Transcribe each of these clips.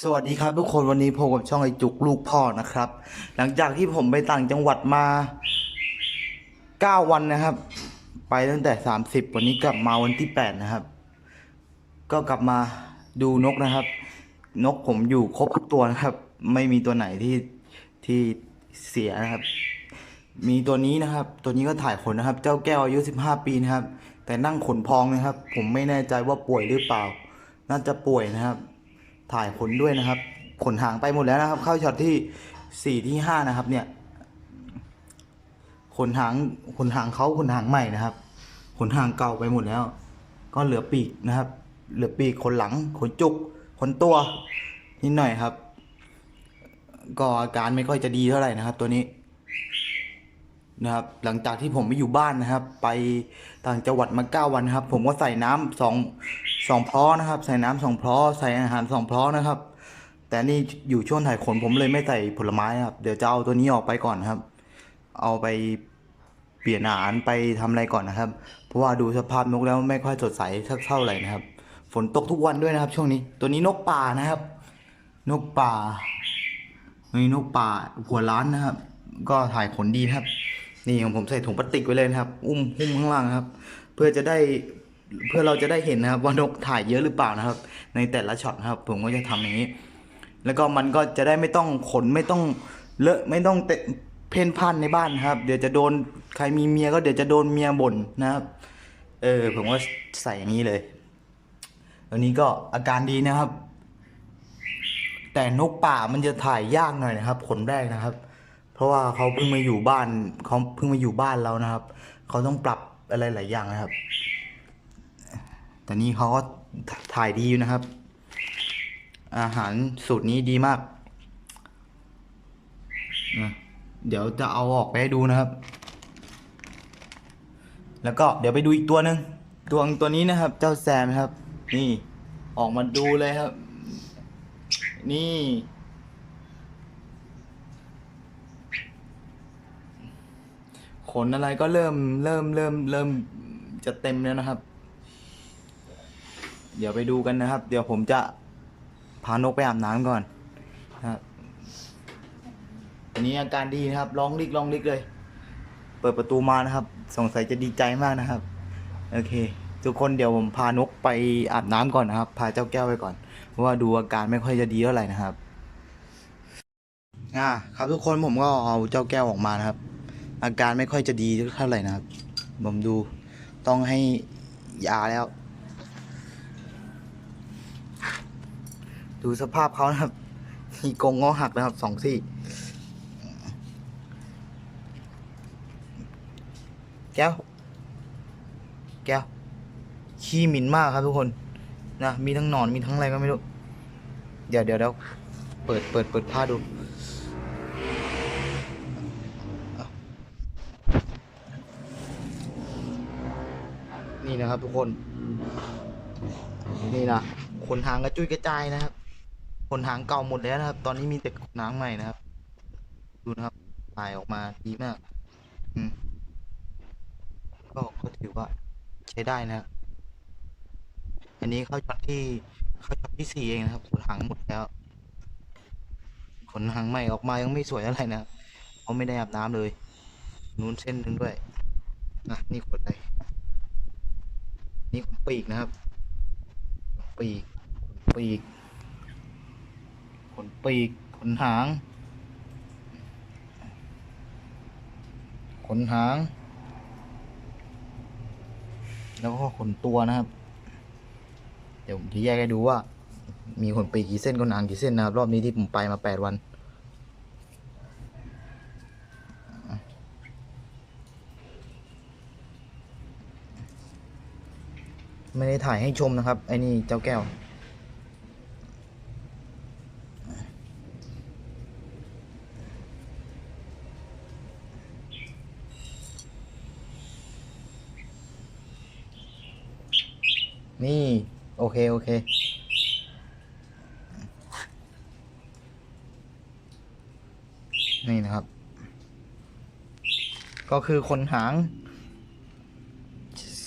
สวัสดีครับทุกคนวันนี้พบกับช่องไอจุกลูกพ่อนะครับ หลังจากที่ผมไปต่างจังหวัดมา 9 วันนะครับ ไปตั้งแต่ 30 วันนี้กลับมาวันที่ 8 นะครับ ก็กลับมาดูนกนะครับ นกผมอยู่ครบทุกตัวนะครับ ไม่มีตัวไหนที่ที่เสียนะครับ มีตัวนี้นะครับ ตัวนี้ก็ถ่ายขนนะครับ เจ้าแก้วอายุ 15 ปีนะครับ แต่นั่งขนพองนะครับ ผมไม่แน่ใจว่าป่วยหรือเปล่า น่าจะป่วยนะครับ ถ่ายขนด้วยนะครับ ขนหางไปหมดแล้วนะครับ เข้าช็อตที่สี่ที่ห้านะครับ เนี่ย ขนหางขนหางเขาขนหางใหม่นะครับ ขนหางเก่าไปหมดแล้ว ก็เหลือปีกนะครับ เหลือปีกขนหลัง ขนจุก ขนตัวนิดหน่อยครับ ก็อาการไม่ค่อยจะดีเท่าไหร่นะครับ ตัวนี้ นะครับหลังจากที่ผมไปอยู่บ้านนะครับ ไปต่างจังหวัดมาเก้าวันนะครับ ผมก็ใส่น้ำสองสองพร้อนะครับ ใส่น้ำสองพร้อใส่อาหารสองพร้อนะครับ แต่นี่อยู่ช่วงถ่ายขนผมเลยไม่ใส่ผลไม้ครับ เดี๋ยวจะเอาตัวนี้ออกไปก่อนครับ เอาไปเปลี่ยนอาหารไปทำอะไรก่อนนะครับ เพราะว่าดูสภาพนกแล้วไม่ค่อยสดใสสักเท่าไหร่นะครับ ฝนตกทุกวันด้วยนะครับ ช่วงนี้ตัวนี้นกป่านะครับ นกป่านี่นกป่าหัวล้านนะครับ ก็ถ่ายขนดีครับ นี่ของผมใส่ถุงพลาสติกไว้เลยนะครับ อุ้มหุ้มข้างล่างครับ เพื่อจะได้เพื่อเราจะได้เห็นนะครับว่านกถ่ายเยอะหรือเปล่านะครับ ในแต่ละช็อตนะครับ ผมก็จะทำอย่างนี้ แล้วก็มันก็จะได้ไม่ต้องขนไม่ต้องเลอะไม่ต้องเตะเพ่นพ่านในบ้านครับ เดี๋ยวจะโดนใครมีเมียก็เดี๋ยวจะโดนเมียบ่นนะครับ เออผมก็ใส่อย่างนี้เลยอันนี้ก็อาการดีนะครับ แต่นกป่ามันจะถ่ายยากหน่อยนะครับ ขนแรกนะครับ เพราะว่าเขาเพิ่งมาอยู่บ้านเขาเพิ่งมาอยู่บ้านเรานะครับ เขาต้องปรับอะไรหลายอย่างนะครับ แต่นี่เขาก็ถ่ายดีอยู่นะครับ อาหารสูตรนี้ดีมาก เดี๋ยวจะเอาออกไปให้ดูนะครับ แล้วก็เดี๋ยวไปดูอีกตัวหนึ่งตัวตัวนี้นะครับ เจ้าแซมนะครับ นี่ออกมาดูเลยครับ นี่ ขนอะไรก็เริ่มเริ่มเริ่มเริ่มจะเต็มแล้วนะครับ เดี๋ยวไปดูกันนะครับ เดี๋ยวผมจะพานกไปอาบน้ำก่อนนะครับอันนี้อาการดีนะครับร้องลิกร้องลิกเลย เปิดประตูมานะครับสงสัยจะดีใจมากนะครับโอเค ทุกคนเดี๋ยวผมพานกไปอาบน้ำก่อนนะครับ พาเจ้าแก้วไปก่อน เพราะว่าดูอาการไม่ค่อยจะดีเท่าไหร่นะครับ อ่า ครับทุกคนผมก็เอาเจ้าแก้วออกมานะครับ อาการไม่ค่อยจะดีเท่าไหร่นะครับผมดูต้องให้ยาแล้ว ดูสภาพเขานะครับ มีกรงงอหักนะครับสองซี่ แก้ว แก้ว ขี้หมิ่นมากครับทุกคนนะมีทั้งหนอนมีทั้งอะไรก็ไม่รู้ เดี๋ยวเดี๋ยวเดี๋ยวเปิดเปิดเปิดผ้าดู นี่นะครับ ทุกคน นี่นะขนหางกระจุยกระจายนะครับขนหางเก่าหมดแล้วนะครับ ตอนนี้มีแต่ขนหางใหม่นะครับ ดูนะครับถ่ายออกมาดีมาก อืมก็ก็ถือว่าใช้ได้นะครับอันนี้เข้าช็อตที่เข้าช็อตที่สี่เองนะครับขนหางหมดแล้วขนหางใหม่ออกมายังไม่สวยเท่าไหร่นะครับเพราะไม่ได้อาบน้ำเลย นู้นเส้นหนึงด้วยนะนี่ขนอะไร นี่ขนปีกนะครับ ปีกขนปีก ขนปีก ขนหาง ขนหาง แล้วก็ขนตัวนะครับ เดี๋ยวผมจะแยกให้ดูว่า มีขนปีกกี่เส้นขนหางกี่เส้นนะครับ รอบนี้ที่ผมไปมาแปดวัน ไม่ได้ถ่ายให้ชมนะครับ ไอ้นี่เจ้าแก้ว นี่ โอเค โอเคนี่นะครับ ก็คือขนหาง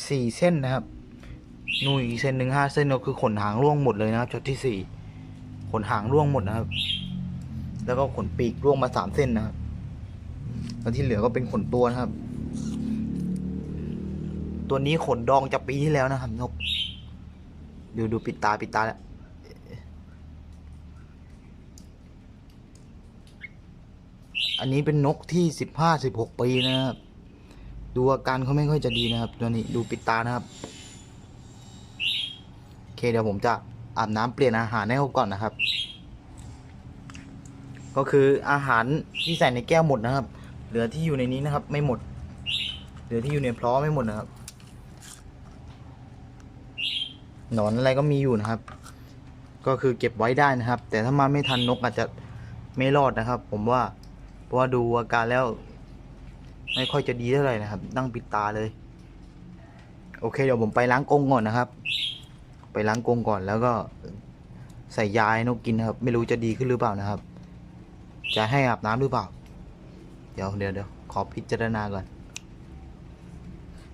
สี่เส้นนะครับ นู่นอีกเส้นหนึ่งห้าเส้นก็คือขนหางร่วงหมดเลยนะครับช็อตที่สี่ขนหางร่วงหมดนะครับ แล้วก็ขนปีกร่วงมาสามเส้นนะครับแล้วที่เหลือก็เป็นขนตัวนะครับ ตัวนี้ขนดองจากปีที่แล้วนะครับนกดูดูปิดตาปิดตาแล้วอันนี้เป็นนกที่สิบห้าสิบหกปีนะครับ ดูอาการเขาไม่ค่อยจะดีนะครับ ตัวนี้ดูปิดตานะครับ เคเดี๋ยวผมจะอาบน้ำเปลี่ยนอาหารให้เขาก่อนนะครับ ก็คืออาหารที่ใส่ในแก้วหมดนะครับ เหลือที่อยู่ในนี้นะครับ ไม่หมด เหลือที่อยู่ในพล้อไม่หมดนะครับ หนอนอะไรก็มีอยู่นะครับ ก็คือเก็บไว้ได้นะครับ แต่ถ้ามาไม่ทันนกอาจจะไม่รอดนะครับ ผมว่าเพราะว่าดูอาการแล้ว ไม่ค่อยจะดีเท่าไหร่นะครับนั่งปิดตาเลย โอเคเดี๋ยวผมไปล้างกรงก่อนนะครับ ไปล้างกรงก่อน แล้วก็ใส่ยาให้นกกินนะครับ ไม่รู้จะดีขึ้นหรือเปล่านะครับ จะให้อาบน้ำหรือเปล่า เดี๋ยวเดี๋ยวเดี๋ยวขอพิจารณาก่อน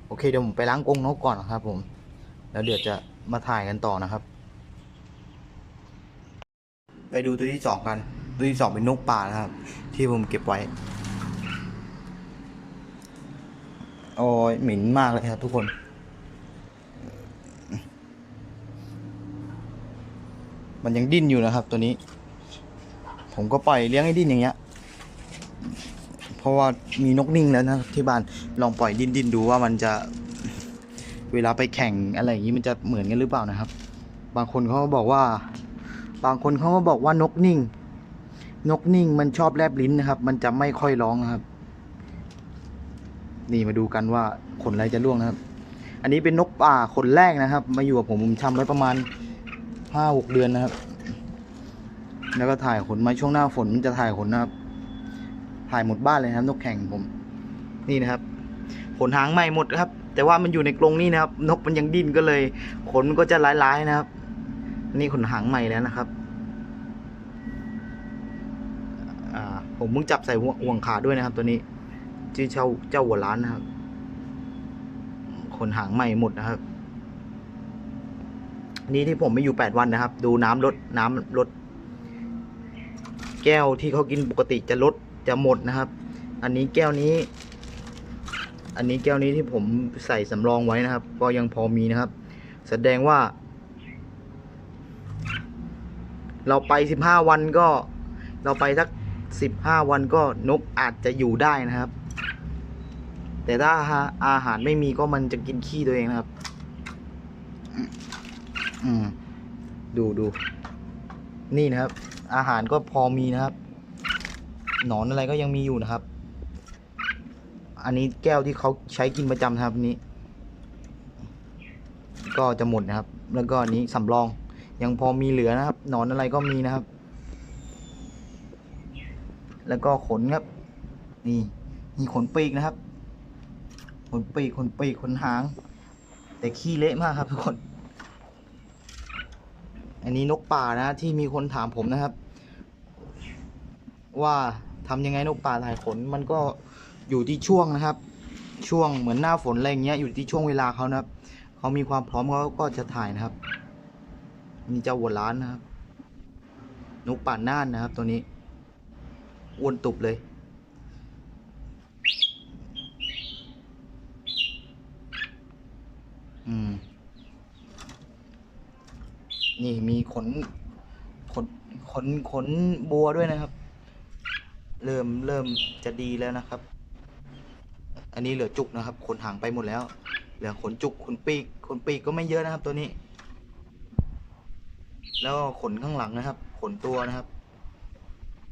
โอเคเดี๋ยวผมไปล้างกรงนกก่อนนะครับ ผม แล้วเดี๋ยวจะมาถ่ายกันต่อนะครับ ไปดูตัวที่สองกัน ตัวที่สองเป็นนกป่านะครับ ที่ผมเก็บไว้โอ้ยหมิ่นมากเลยครับทุกคน มันยังดิ้นอยู่นะครับตัวนี้ ผมก็ปล่อยเลี้ยงให้ดิ้นอย่างเงี้ย เพราะว่ามีนกนิ่งแล้วนะที่บ้านลองปล่อยดิ้นดิ้นดูว่ามันจะเวลาไปแข่งอะไรอย่างนี้มันจะเหมือนกันหรือเปล่านะครับ บางคนเขาก็บอกว่า บางคนเขาก็บอกว่านกนิ่ง นกนิ่งมันชอบแลบลิ้นนะครับ มันจะไม่ค่อยร้องนะครับ นี่มาดูกันว่าขนอะไรจะร่วงนะครับ อันนี้เป็นนกป่าขนแรกนะครับ มาอยู่กับผมผมทำไว้ประมาณ ห้าหกเดือนนะครับ แล้วก็ถ่ายขนมาช่วงหน้าฝนมันจะถ่ายขนนะครับ ถ่ายหมดบ้านเลยครับ นกแข่งผม นี่นะครับ ขนหางใหม่หมดครับ แต่ว่ามันอยู่ในกรงนี่นะครับ นกมันยังดิ้นก็เลย ขนมันก็จะลายๆนะครับ นี่ขนหางใหม่แล้วนะครับผมเพิ่งจับใส่ห่วงห่วงขาด้วยนะครับ ตัวนี้ชื่อเจ้าเจ้าหัวล้านนะครับ ขนหางใหม่หมดนะครับ นี่ที่ผมไม่อยู่แปดวันนะครับ ดูน้ำลดน้ำลด แก้วที่เขากินปกติจะลดจะหมดนะครับ อันนี้แก้วนี้ อันนี้แก้วนี้ที่ผมใส่สำรองไว้นะครับ ก็ยังพอมีนะครับ แสดงว่า เราไปสิบห้าวันก็ เราไปสักสิบห้าวันก็นกอาจจะอยู่ได้นะครับ แต่ถ้าอาหารไม่มีก็มันจะกินขี้ตัวเองนะครับ อืม ดูดู นี่นะครับ อาหารก็พอมีนะครับ หนอนอะไรก็ยังมีอยู่นะครับ อันนี้แก้วที่เขาใช้กินประจำนะครับนนี้ ก็จะหมดนะครับ แล้วก็อันนี้สำรอง ยังพอมีเหลือนะครับ หนอนอะไรก็มีนะครับ แล้วก็ขนครับ นี่มีขนปีกนะครับ ขนปีกขนปีกขนหาง แต่ขี้เละมากครับทุกคน อันนี้นกป่านะที่มีคนถามผมนะครับ ว่าทำยังไงนกป่าถ่ายขนมันก็อยู่ที่ช่วงนะครับ ช่วงเหมือนหน้าฝนอะไรเงี้ยอยู่ที่ช่วงเวลาเขานะครับเขามีความพร้อมเขาก็จะถ่ายนะครับนนี่เจ้าวัวล้านนะครับ นกป่าน่านนะครับ ตัวนี้อ้วนตุบเลยอืม นี่มีขนขนขนขนบัวด้วยนะครับ เริ่มเริ่มจะดีแล้วนะครับ อันนี้เหลือจุกนะครับ ขนหางไปหมดแล้ว เหลือขนจุกขนปีกขนปีกก็ไม่เยอะนะครับ ตัวนี้ แล้วขนข้างหลังนะครับ ขนตัวนะครับ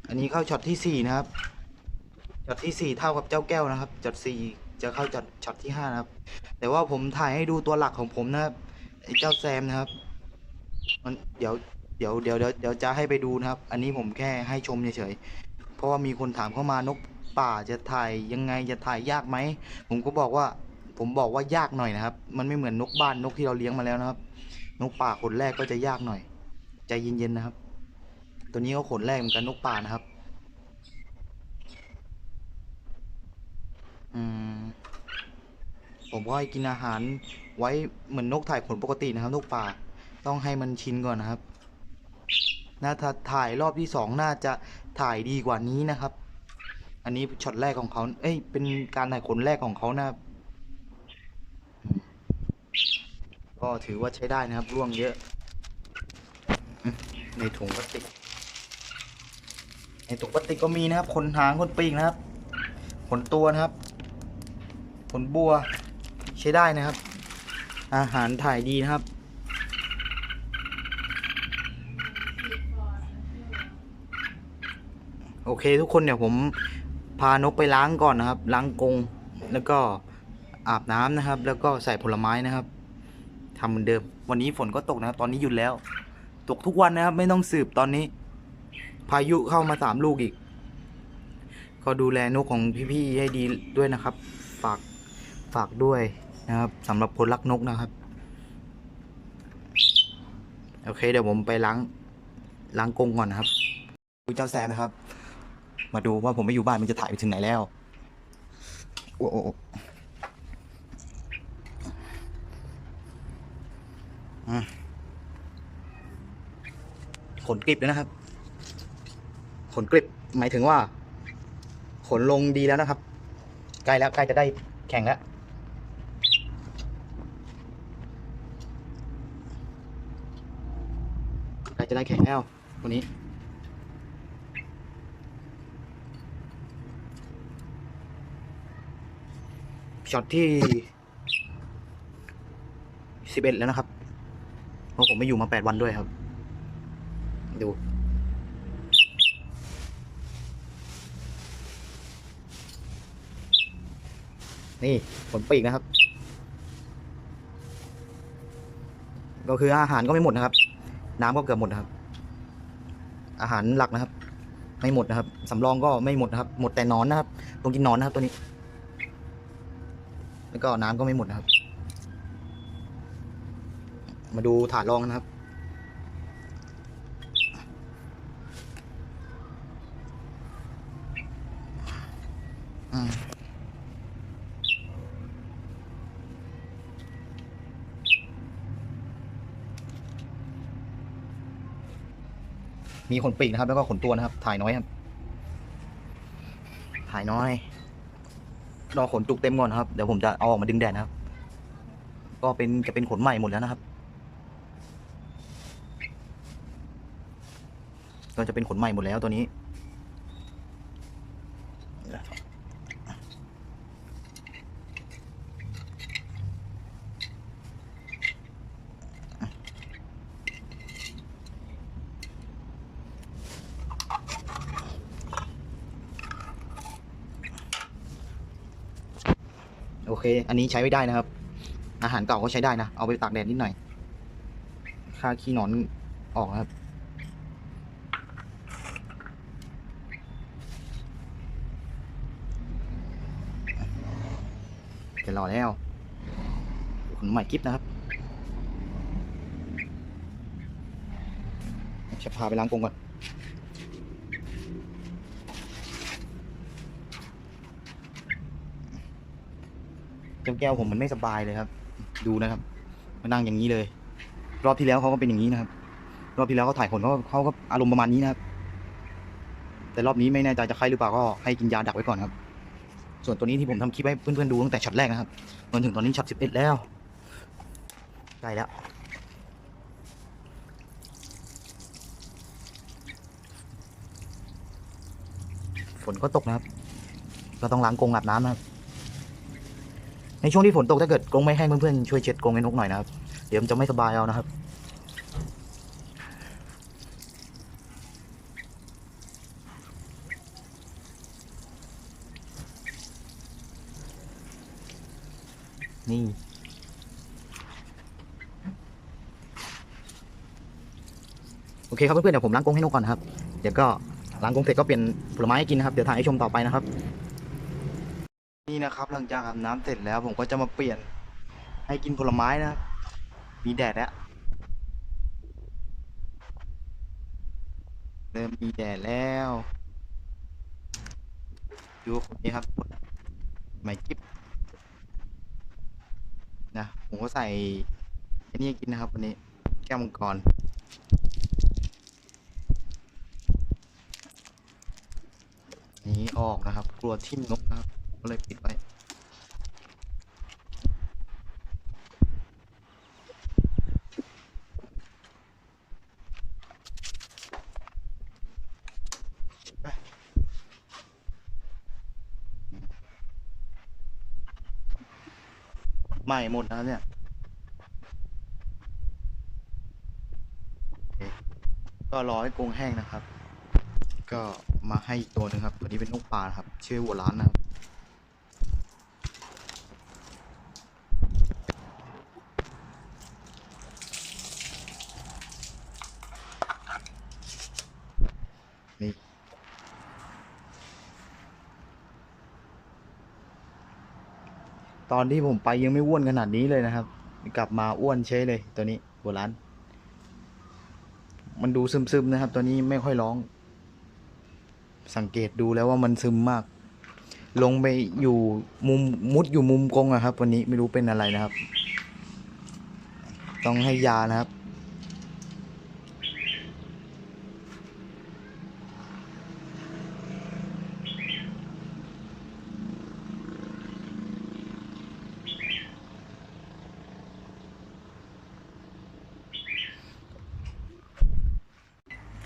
อันนี้เข้าช็อตที่สี่นะครับช็อตที่สี่เท่ากับเจ้าแก้วนะครับช็อตสี่จะเข้าช็อตช็อตที่ห้านะครับ แต่ว่าผมถ่ายให้ดูตัวหลักของผมนะครับไอ้เจ้าแซมนะครับ มันเดี๋ยวเดี๋ยวเดี๋ยวเดี๋ยวเดี๋ยวจะให้ไปดูนะครับ อันนี้ผมแค่ให้ชมเฉยๆเพราะว่ามีคนถามเข้ามานกป่าจะถ่ายยังไงจะถ่ายยากไหมผมก็บอกว่า ผมบอกว่ายากหน่อยนะครับ มันไม่เหมือนนกบ้านนกที่เราเลี้ยงมาแล้วนะครับ นกป่าขนแรกก็จะยากหน่อยใจเย็นๆนะครับ ตัวนี้ก็ขนแรกเหมือนกันนกป่านะครับ อืมผมก็ให้กินอาหารไว้เหมือนนกถ่ายขนปกตินะครับ นกป่า ต้องให้มันชินก่อนนะครับนะถ้าถ่ายรอบที่สองน่าจะถ่ายดีกว่านี้นะครับ อันนี้ช็อตแรกของเขาเอ้ย เป็นการถ่ายขนแรกของเขานะครับก็ถือว่าใช้ได้นะครับร่วงเยอะ ในถุงพลาสติก ในถุงพลาสติกก็มีนะครับ ขนหางขนปีกนะครับ ขนตัวนะครับ ขนบัว ใช้ได้นะครับ อาหารถ่ายดีนะครับ โอเคทุกคนเดี๋ยวผมพานกไปล้างก่อนนะครับ ล้างกรงแล้วก็อาบน้ำนะครับ แล้วก็ใส่ผลไม้นะครับทำเหมือนเดิม วันนี้ฝนก็ตกนะครับ ตอนนี้หยุดแล้ว ตกทุกวันนะครับ ไม่ต้องสืบตอนนี้ พายุเข้ามาสามลูกอีก ก็ดูแลนกของพี่ๆให้ดีด้วยนะครับ ฝากฝากด้วยนะครับสำหรับคนรักนกนะครับ โอเค เดี๋ยวผมไปล้างล้างกรงก่อนนะครับดูเจ้าแซมนะครับ มาดูว่าผมไม่อยู่บ้านมันจะถ่ายไปถึงไหนแล้ว โอ้โอ้ขนกริบแล้วนะครับ ขนกริบหมายถึงว่า ขนลงดีแล้วนะครับ ใกล้แล้วใกล้จะได้แข่งแล้วใกล้จะได้แข่งแล้ววันนี้ ช็อตที่สิบเอ็ดแล้วนะครับ เพราะผมไม่อยู่มาแปดวันด้วยครับ ดู นี่ผลปีกนะครับ ก็คืออาหารก็ไม่หมดนะครับ น้ำก็เกือบหมดนะครับ อาหารหลักนะครับ ไม่หมดนะครับสำรองก็ไม่หมดนะครับ หมดแต่นอนนะครับต้องกินนอนนะครับตัวนี้ แล้วก็น้ำก็ไม่หมดนะครับ มาดูถาดรองนะครับมมีขนปีกนะครับ แล้วก็ขนตัวนะครับ ถ่ายน้อยครับ ถ่ายน้อย รอขนจุกเต็มก่อนนะครับ เดี๋ยวผมจะเอาออกมาดึงแดดนะครับ ก็เป็นจะเป็นขนใหม่หมดแล้วนะครับ ก็จะเป็นขนใหม่หมดแล้วตัวนี้ เค อันนี้ใช้ไม่ได้นะครับ อาหารเก่าก็ใช้ได้นะ เอาไปตากแดดนิดหน่อยค่าขี้หนอนออกนะครับ จะรอแล้วขนใหม่กิฟนะครับจะพาไปล้างกรงก่อน เจ้าแก้วผมมันไม่สบายเลยครับ ดูนะครับมานั่งอย่างนี้เลย รอบที่แล้วเขาก็เป็นอย่างนี้นะครับ รอบที่แล้วเขาถ่ายผลเขาเขาก็อารมณ์ประมาณนี้นะครับ แต่รอบนี้ไม่แน่ใจจะไข้หรือเปล่าก็ให้กินยาดักไว้ก่อนครับ ส่วนตัวนี้ที่ผมทำคลิปให้เพื่อนๆดูตั้งแต่ช็อตแรกนะครับจนถึงตอนนี้ช็อตสิบเอ็ดแล้วใกล้แล้วฝนก็ตกนะครับ ก็ต้องล้างกรงอาบน้ำนะครับ ในช่วงที่ฝนตกถ้าเกิดกรงไม่แห้งเพื่อนๆช่วยเช็ดกรงให้นกหน่อยนะครับ เดี๋ยวมันจะไม่สบายเอานะครับ นี่โอเคครับเพื่อนๆเดี๋ยวผมล้างกรงให้นกก่อนนะครับ เดี๋ยวก็ล้างกรงเสร็จก็เปลี่ยนผลไม้ให้กินนะครับ เดี๋ยวถ่ายให้ชมต่อไปนะครับ ครับ หลังจากอาบน้ำเสร็จแล้ว ผมก็จะมาเปลี่ยน ให้กินผลไม้นะมีแดดแล้วเริ่มมีแดดแล้วดูคนนี้ครับไม่กิฟนะผมก็ใส่อันนี้กินนะครับวันนี้แก้วมังกรนี้ออกนะครับ กลัวทิ่มนกนะครับ ก็เลยปิดไว้ใหม่หมดนะครับเนี่ยก็รอให้กรงแห้งนะครับ ก็มาให้อีกตัวหนึงครับ ตัวนี้เป็นนกป่าครับ ชื่อวัวล้านนะครับ อนที่ผมไปยังไม่อ้วนขนาดนี้เลยนะครับ กลับมาอ้วนเชยเลย ตัวนี้โบราณมันดูซึมๆนะครับ ตัวนี้ไม่ค่อยร้อง สังเกตดูแล้วว่ามันซึมมาก ลงไปอยู่มุมมุดอยู่มุมกรงอะครับ วันนี้ไม่รู้เป็นอะไรนะครับ ต้องให้ยานะครับ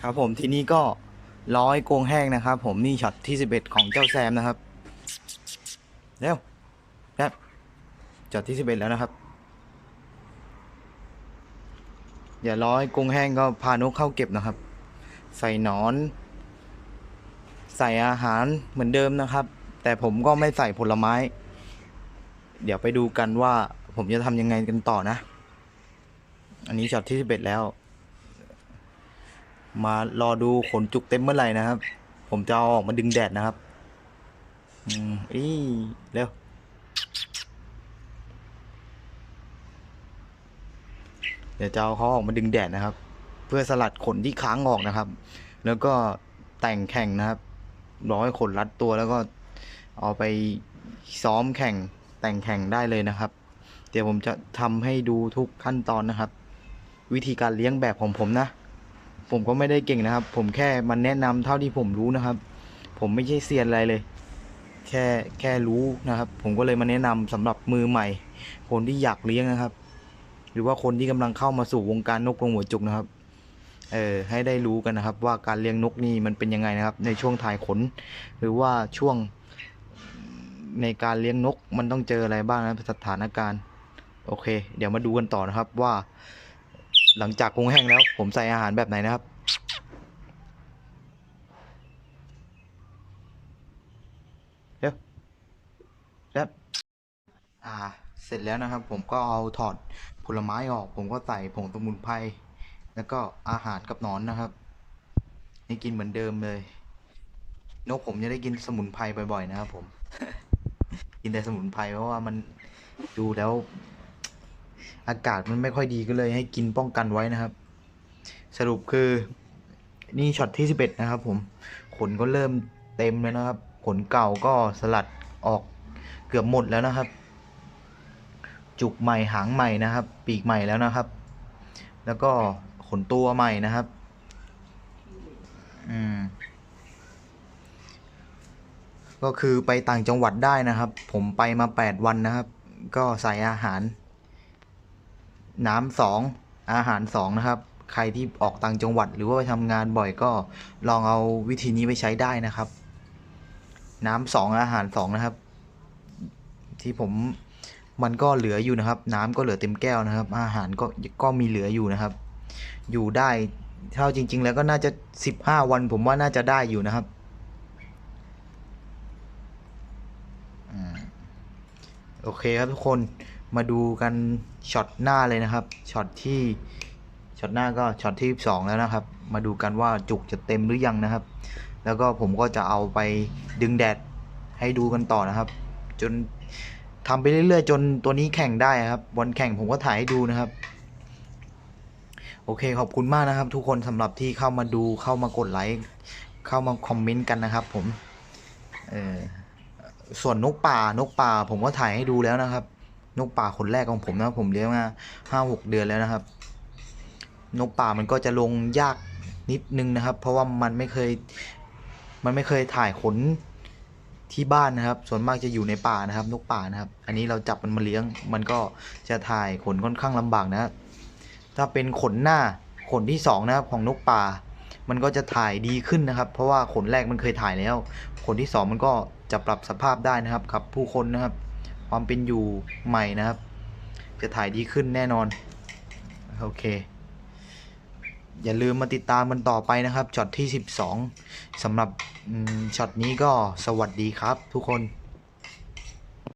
ครับผมทีนี้ก็ร้อยกงแห้งนะครับ ผมนี่ช็อตที่สิบเอ็ดของเจ้าแซมนะครับเร็วครับช็อตที่สิบเอ็ดแล้วนะครับอย่าร้อยกงแห้งก็พานกเข้าเก็บนะครับ ใส่หนอน ใส่อาหารเหมือนเดิมนะครับ แต่ผมก็ไม่ใส่ผลไม้ เดี๋ยวไปดูกันว่าผมจะทำยังไงกันต่อนะ อันนี้ช็อตที่สิบเอ็ดแล้ว มารอดูขนจุกเต็มเมื่อไหร่นะครับ ผมจะเอาออกมาดึงแดดนะครับ อืมอีเร็ว เดี๋ยวจะเอาเขาออกมาดึงแดดนะครับ เพื่อสลัดขนที่ค้างออกนะครับ แล้วก็แต่งแข่งนะครับร้อยขนรัดตัวแล้วก็เอาไปซ้อมแข่งแต่งแข่งได้เลยนะครับ เดี๋ยวผมจะทำให้ดูทุกขั้นตอนนะครับ วิธีการเลี้ยงแบบของผมนะ ผมก็ไม่ได้เก่งนะครับ ผมแค่มันแนะนำเท่าที่ผมรู้นะครับ ผมไม่ใช่เซียนอะไรเลย แค่แค่รู้นะครับ ผมก็เลยมาแนะนำสำหรับมือใหม่ คนที่อยากเลี้ยงนะครับ หรือว่าคนที่กำลังเข้ามาสู่วงการนกกรงหัวจุกนะครับเออให้ได้รู้กันนะครับ ว่าการเลี้ยงนกนี่มันเป็นยังไงนะครับ ในช่วงถ่ายขน หรือว่าช่วงในการเลี้ยงนกมันต้องเจออะไรบ้างนะสถานการณ์ โอเค เดี๋ยวมาดูกันต่อนะครับว่า หลังจากกรงแห้งแล้ว ผมใส่อาหารแบบไหนนะครับ เดี๋ยวครับอ่า เสร็จแล้วนะครับ ผมก็เอาถอดผลไม้ออก ผมก็ใส่ผงสมุนไพร แล้วก็อาหารกับนอนนะครับ นี่กินเหมือนเดิมเลย นกผมจะได้กินสมุนไพรบ่อยๆนะครับผม กินแต่สมุนไพรเพราะว่ามันดูแล้ว อากาศมันไม่ค่อยดีก็เลยให้กินป้องกันไว้นะครับ สรุปคือนี่ช็อตที่สิบเอ็ดนะครับผมขนก็เริ่มเต็มแล้วนะครับ ขนเก่าก็สลัดออกเกือบหมดแล้วนะครับ จุกใหม่หางใหม่นะครับ ปีกใหม่แล้วนะครับ แล้วก็ขนตัวใหม่นะครับ อืม ก็คือไปต่างจังหวัดได้นะครับ ผมไปมาแปดวันนะครับ ก็ใส่อาหาร น้ำสองอาหารสองนะครับ ใครที่ออกต่างจังหวัดหรือว่าไปทำงานบ่อยก็ลองเอาวิธีนี้ไปใช้ได้นะครับ น้ำสองอาหารสองนะครับ ที่ผมมันก็เหลืออยู่นะครับ น้ำก็เหลือเต็มแก้วนะครับ อาหารก็ก็มีเหลืออยู่นะครับ อยู่ได้เท่าจริง ๆ แล้วก็น่าจะสิบห้าวัน ผมว่าน่าจะได้อยู่นะครับโอเคครับทุกคน มาดูกันช็อตหน้าเลยนะครับช็อตที่ช็อตหน้าก็ช็อตที่สองแล้วนะครับ มาดูกันว่าจุกจะเต็มหรือยังนะครับ แล้วก็ผมก็จะเอาไปดึงแดดให้ดูกันต่อนะครับ จนทำไปเรื่อยๆ จนตัวนี้แข่งได้ครับวันแข่งผมก็ถ่ายให้ดูนะครับ โอเคขอบคุณมากนะครับ ทุกคนสำหรับที่เข้ามาดูเข้ามากดไลค์เข้ามาคอมเมนต์กันนะครับ ผมเออส่วนนกป่านกป่า ผมก็ถ่ายให้ดูแล้วนะครับ นกป่าคนแรกของผมนะผมเลี้ยงมาห้าหกเดือนแล้วนะครับ นกป่ามันก็จะลงยากนิดนึงนะครับ เพราะว่ามันไม่เคยมันไม่เคยถ่ายขนที่บ้านนะครับ ส่วนมากจะอยู่ในป่านะครับ นกป่านะครับ อันนี้เราจับมันมาเลี้ยง มันก็จะถ่ายขนค่อนข้างลำบากนะครับถ้าเป็นขนหน้าขนที่สองนะครับของนกป่า มันก็จะถ่ายดีขึ้นนะครับ เพราะว่าขนแรกมันเคยถ่ายแล้ว ขนที่สองมันก็จะปรับสภาพได้นะครับกับผู้คนนะครับ ความเป็นอยู่ใหม่นะครับ จะถ่ายดีขึ้นแน่นอน โอเค อย่าลืมมาติดตามมันต่อไปนะครับช็อตที่ 12สำหรับช็อตนี้ก็สวัสดีครับทุกคน